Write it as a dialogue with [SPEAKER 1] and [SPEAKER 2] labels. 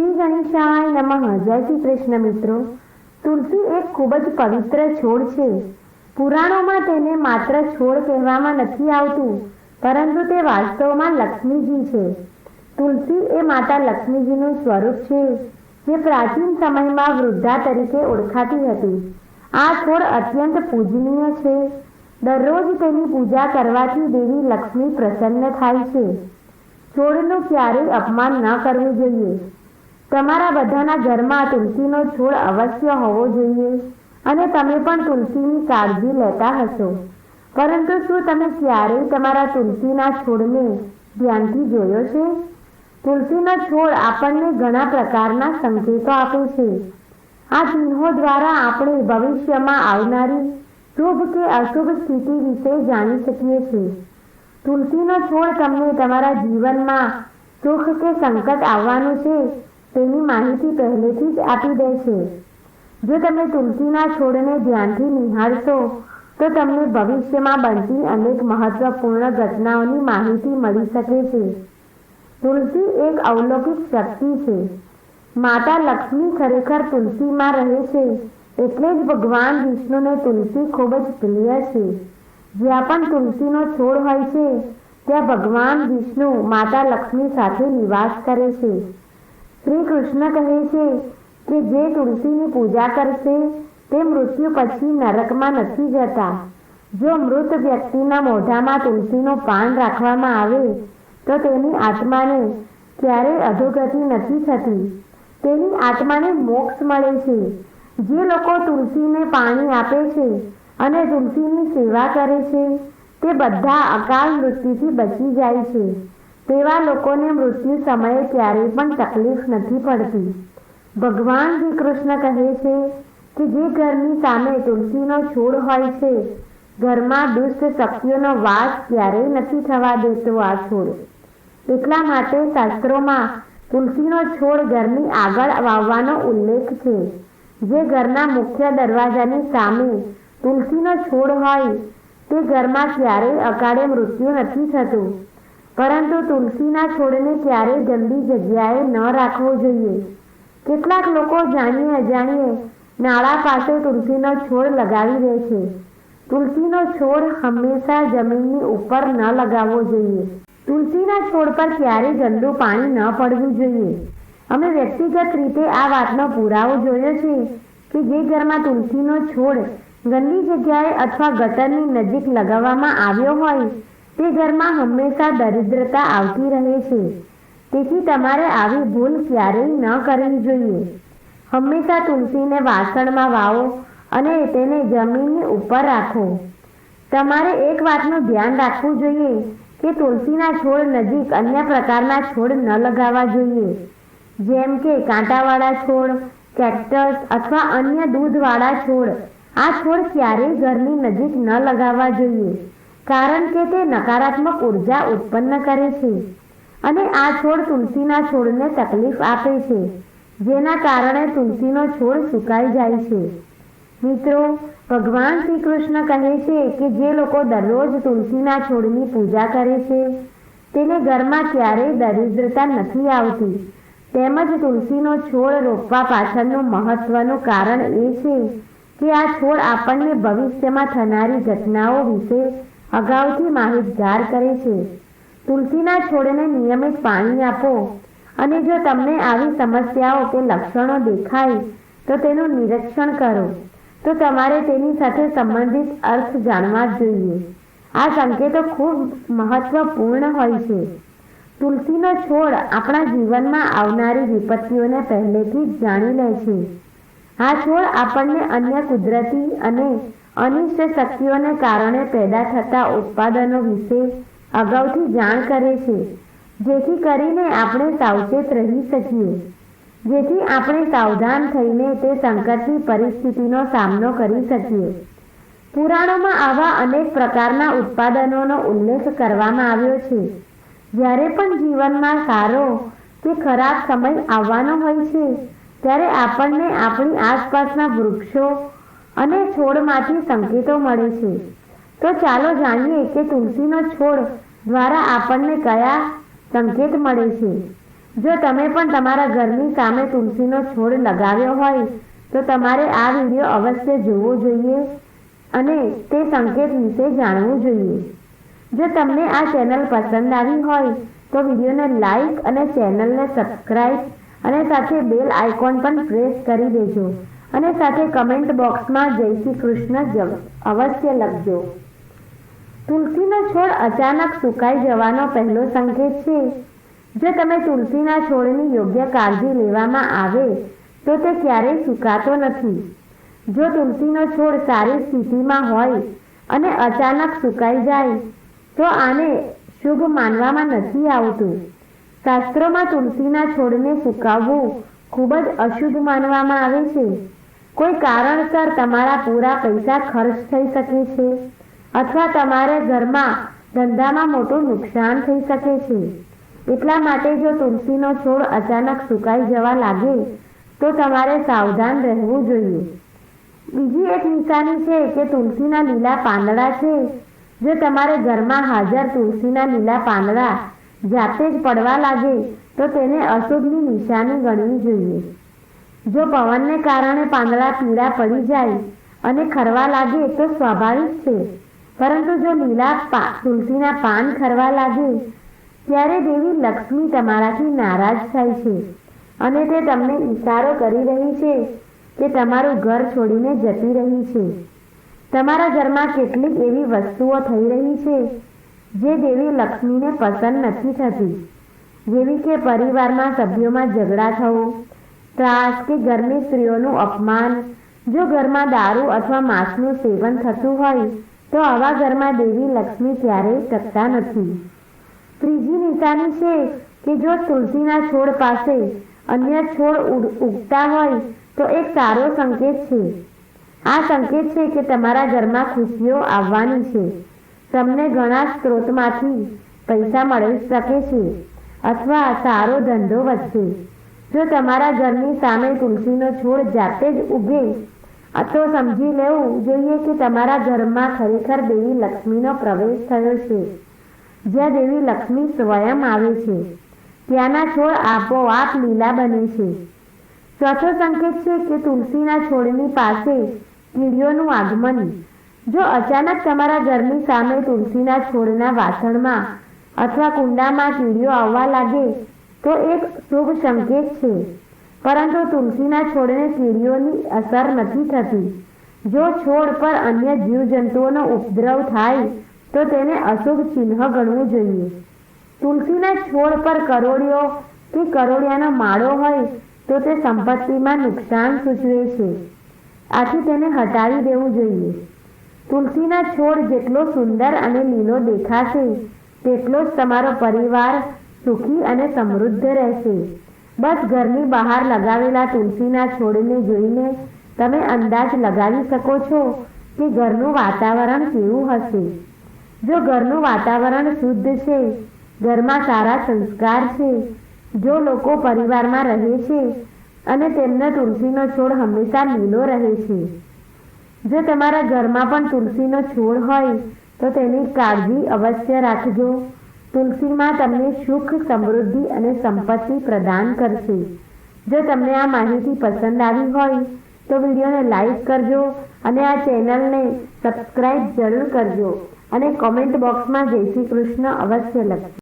[SPEAKER 1] શ્રી ગણેશાય નમઃ જય શ્રી કૃષ્ણ મિત્રો. તુલસી એક ખૂબ જ પવિત્ર છોડ છે. પુરાણોમાં તેને માત્ર છોડ કહેવામાં નથી આવતું, પરંતુ તે વાસ્તવમાં લક્ષ્મીજી છે. તુલસી એ માતા લક્ષ્મીજીનું સ્વરૂપ છે, જે પ્રાચીન સમયમાં વૃદ્ધા તરીકે ઓળખાતી હતી. આ છોડ અત્યંત પૂજનીય છે. દરરોજ તેની પૂજા કરવાથી દેવી લક્ષ્મી પ્રસન્ન થાય છે. છોડનું ક્યારેય અપમાન ન કરવું જોઈએ. તમારા બધાના ઘરમાં તુલસીનો છોડ અવશ્ય હોવો જોઈએ અને તમે પણ તુલસીની કાળજી લેતા હશો. પરંતુ શું તમે ક્યારેય તમારા તુલસીના છોડને ધ્યાનથી જોયો છે? તુલસીનો છોડ આપણને ઘણા પ્રકારના સંકેતો આપે છે. આ ચિહ્નો દ્વારા આપણે ભવિષ્યમાં આવનારી શુભ કે અશુભ સ્થિતિ વિશે જાણી શકીએ છીએ. તુલસીનો છોડ તમને તમારા જીવનમાં સુખ કે સંકટ આવવાનું છે તેની માહિતી પહેલેથી જ આપી દે છે જો તમે તુલસીના છોડને ધ્યાનથી નિહાળશો, તો તમને ભવિષ્યમાં બનતી અનેક મહત્વપૂર્ણ ઘટનાઓની માહિતી મળી શકે છે. તુલસી એક અવલૌકિક શક્તિ છે. માતા લક્ષ્મી ખરેખર તુલસીમાં રહે છે, એટલે જ ભગવાન વિષ્ણુને તુલસી ખૂબ જ પ્રિય છે. જ્યાં પણ તુલસીનો છોડ હોય છે, ત્યાં ભગવાન વિષ્ણુ માતા લક્ષ્મી સાથે નિવાસ કરે છે. શ્રી કૃષ્ણ કહે છે કે જે તુલસીની પૂજા કરશે, તે મૃત્યુ પછી નરકમાં નથી જતા. જો મૃત વ્યક્તિના મોઢામાં તુલસીનું પાન રાખવામાં આવે, તો તેની આત્માને ક્યારેય અધોગતિ નથી થતી. તેની આત્માને મોક્ષ મળે છે. જે લોકો તુલસીને પાણી આપે છે અને તુલસીની સેવા કરે છે, તે બધા અકાળ મૃત્યુથી બચી જાય છે. તેવા લોકોને મૃત્યુ સમયે ક્યારેય પણ તકલીફ નથી પડતી. ભગવાન શ્રી કૃષ્ણ કહે છે કે જે ઘરની સામે તુલસીનો છોડ હોય છે, ઘરમાં દુષ્ટ શક્તિઓનો વાસ ક્યારેય નથી થવા દેતો આ છોડ. એટલા માટે શાસ્ત્રોમાં તુલસીનો છોડ ઘરની આગળ વાવવાનો ઉલ્લેખ છે. જે ઘરના મુખ્ય દરવાજાની સામે તુલસીનો છોડ હોય, તે ઘરમાં ક્યારેય અકાળે મૃત્યુ નથી થતું. પરંતુ તુલસીના છોડને ક્યારેય ગંદી જગ્યાએ ન રાખવો જોઈએ. કેટલાક લોકો જાણીએ અજાણીએ નાળા પાસે તુલસીનો છોડ લગાવી દે છે. તુલસીનો છોડ હંમેશા જમીનની ઉપર ન લગાવવો જોઈએ. તુલસીના છોડ પર ક્યારેય ગંદુ પાણી ન પડવું જોઈએ. અમે વ્યક્તિગત રીતે આ વાતનો પુરાવો જોયો છે કે જે ઘરમાં તુલસીનો છોડ ગંદી જગ્યાએ અથવા ગટરની નજીક લગાવવામાં આવ્યો હોય તે ઘરમાં હંમેશા દરિદ્રતા આવતી રહે છે. તેથી તમારે આવી ભૂલ ક્યારેય ન કરવી જોઈએ. હંમેશા તુલસીને વાસણમાં વાવો અને તેને જમીનની ઉપર રાખો. તમારે એક વાતનું ધ્યાન રાખવું જોઈએ કે તુલસીના છોડ નજીક અન્ય પ્રકારના છોડ ન લગાવવા જોઈએ. જેમ કે કાંટાવાળા છોડ, કેક્ટસ અથવા અન્ય દૂધવાળા છોડ. આ છોડ ક્યારેય ઘરની નજીક ન લગાવવા જોઈએ. કારણ કે તે નકારાત્મક ઊર્જા ઉત્પન્ન કરે છે અને આ છોડ તુલસીના છોડને તકલીફ આપે છે, જેના કારણે તુલસીનો છોડ સુકાઈ જાય છે. મિત્રો, ભગવાન શ્રી કૃષ્ણ કહે છે કે જે લોકો દરરોજ તુલસીના છોડની પૂજા કરે છે, તેને ઘરમાં ક્યારેય દરિદ્રતા નથી આવતી. તેમજ તુલસીનો છોડ રોપવા પાછળનું મહત્વનું કારણ એ છે કે આ છોડ આપણને ભવિષ્યમાં થનારી ઘટનાઓ વિશે અગાઉથી માહિતગાર કરે છે. તુલસીના છોડને નિયમિત પાણી આપો અને જો તમને આવી સમસ્યાઓ કે લક્ષણો દેખાય, તો તેનું નિરીક્ષણ કરો. તો તમારે તેની સાથે સંબંધિત અર્થ જાણવા જોઈએ. આ સંકેતો ખૂબ મહત્વપૂર્ણ હોય છે. તુલસીનો છોડ આપણા જીવનમાં આવનારી વિપત્તિઓને પહેલેથી જ જાણી લે છે. આ છોડ આપણને અન્ય કુદરતી અને અનિષ્ટ શક્તિઓને કારણે પેદા થતા ઉત્પાદનો વિશે અગાઉથી જાણ કરે છે. જેથી કરીને આપણે સાવચેત રહી શકીએ. જેથી આપણે સાવધાન થઈને તે સંકટની પરિસ્થિતિનો સામનો કરી શકીએ. પુરાણોમાં આવા અનેક પ્રકારના ઉત્પાદનોનો ઉલ્લેખ કરવામાં આવ્યો છે. જ્યારે પણ જીવનમાં સારો કે ખરાબ સમય આવવાનો હોય છે, ત્યારે આપણને આપણી આસપાસના વૃક્ષો અને છોડમાંથી સંકેતો મળે છે તો ચાલો જાણીએ કે તુલસીનો છોડ દ્વારા આપણને કયા સંકેત મળે છે જો તમે પણ તમારા ઘરની સામે તુલસીનો છોડ લગાવ્યો હોય, તો તમારે આ વીડિયો અવશ્ય જોવો જોઈએ અને તે સંકેત વિશે જાણવું જોઈએ. જો તમને આ ચેનલ પસંદ આવી હોય, તો વિડીયોને લાઈક અને ચેનલને સબસ્ક્રાઈબ અને સાથે બેલ આઇકોન પણ પ્રેસ કરી દેજો. અને સાથે કમેન્ટ બોક્સમાં જય શ્રી કૃષ્ણ અવશ્ય લખજો. તુલસીનો છોડ અચાનક સુકાઈ જવાનો પહેલો સંકેત છે. જો તમે તુલસીના છોડની યોગ્ય કાળજી લેવામાં આવે, તો તે ક્યારેય સુકાતો નથી. જો તુલસીનો છોડ સારી સ્થિતિમાં હોય અને અચાનક સુકાઈ જાય, તો આને શુભ માનવામાં નથી આવતું. શાસ્ત્રોમાં તુલસીના છોડને સુકાવવું ખૂબ જ અશુભ માનવામાં આવે છે. કોઈ કારણસર તમારા પૂરા પૈસા ખર્ચ થઈ શકે છે અથવા તમારે ઘરમાં ધંધામાં મોટું નુકસાન થઈ શકે છે. એટલા માટે જો તુલસીનો છોડ અચાનક સુકાઈ જવા લાગે, તો તમારે સાવધાન રહેવું જોઈએ. બીજી એક નિશાની છે કે તુલસીના લીલા પાંદડા છે, જો તમારે ઘરમાં હાજર તુલસીના લીલા પાંદડા જાતે જ પડવા લાગે, તો તેને અશુભની નિશાની ગણવી જોઈએ. જો પવનને કારણે પાંદડા પીળા પડી જાય અને ખરવા લાગે તો સ્વાભાવિક છે. પરંતુ જો લીલા તુલસીના પાન ખરવા લાગે, ત્યારે દેવી લક્ષ્મી તમારાથી નારાજ થાય છે અને તે તમને ઈશારો કરી રહી છે કે તમારું ઘર છોડીને જતી રહી છે. તમારા ઘરમાં કેટલીક એવી વસ્તુઓ થઈ રહી છે જે દેવી લક્ષ્મીને પસંદ નથી થતી, જેવી કે પરિવારમાં સભ્યોમાં ઝઘડા થવો ત્રાસ કે ઘરની સ્ત્રીઓનું અપમાન. જો ઘરમાં દારૂ અથવા માંસનું સેવન થતું હોય, તો આવા ઘરમાં દેવી લક્ષ્મી ક્યારેય ટકતા નથી. ત્રીજી નિશાની છે કે જો તુલસીના છોડ પાસે અન્ય છોડ ઉગતા હોય, તો એક સારો સંકેત છે. આ સંકેત છે કે તમારા ઘરમાં ખુશીઓ આવવાની છે. તમને ઘણા સ્ત્રોતમાંથી પૈસા મળી શકે છે, અથવા સારો ધંધો વધશે. જો તમારા ઘરની સામે તુલસીનો છોડ જાતે જ ઉગે તો સમજી લેવું જોઈએ કે તમારા ઘરમાં ખરેખર દેવી લક્ષ્મીનો પ્રવેશ થયો છે. જ્યાં દેવી લક્ષ્મી સ્વયં આવે છે, ત્યાંના છોડ આપોઆપ લીલા બને છે. ચોથો સંકેત છે કે તુલસીના છોડની પાસે કીડીઓનું આગમન. જો અચાનક તમારા ઘરની સામે તુલસીના છોડના વાસણમાં અથવા કુંડામાં કીડીઓ આવવા લાગે તો એક શુભ સંકેત છે. પરંતુ તુલસીના છોડને કીડીઓની અસર નથી થતી. જો છોડ પર અન્ય જીવજંતુઓનો ઉપદ્રવ થાય, તો તેને અશુભ ચિહ્ન ગણવું જોઈએ. તુલસીના છોડ પર કરોડિયો કે કરોડિયાનો માળો હોય, તો તે સંપત્તિમાં નુકસાન સૂચવે છે. આથી તેને હટાવી દેવું જોઈએ. તુલસીના છોડ જેટલો સુંદર અને લીલો દેખાશે, તેટલો જ તમારો પરિવાર સુખી અને સમૃદ્ધ રહેશે. બસ ઘરની બહાર લગાવેલા તુલસીના છોડને જોઈને તમે અંદાજ લગાવી શકો છો કે ઘરનું વાતાવરણ કેવું હશે. જો ઘરનું વાતાવરણ શુદ્ધ છે, ઘરમાં સારા સંસ્કાર છે, જો લોકો પરિવારમાં રહે છે અને તેમને તુલસીનો છોડ હંમેશા લીલો રહે છે. જો તમારા ઘરમાં પણ તુલસીનો છોડ હોય, તો તેની કાળજી અવશ્ય રાખજો. તુલસીમાં તમને સુખ, સમૃદ્ધિ અને સંપત્તિ પ્રદાન કરશે. જો તમને આ માહિતી પસંદ આવી હોય, તો વિડીયોને લાઈક કરજો અને આ ચેનલને સબસ્ક્રાઈબ જરૂર કરજો અને કોમેન્ટ બોક્સમાં જય શ્રી કૃષ્ણ અવશ્ય લખજો.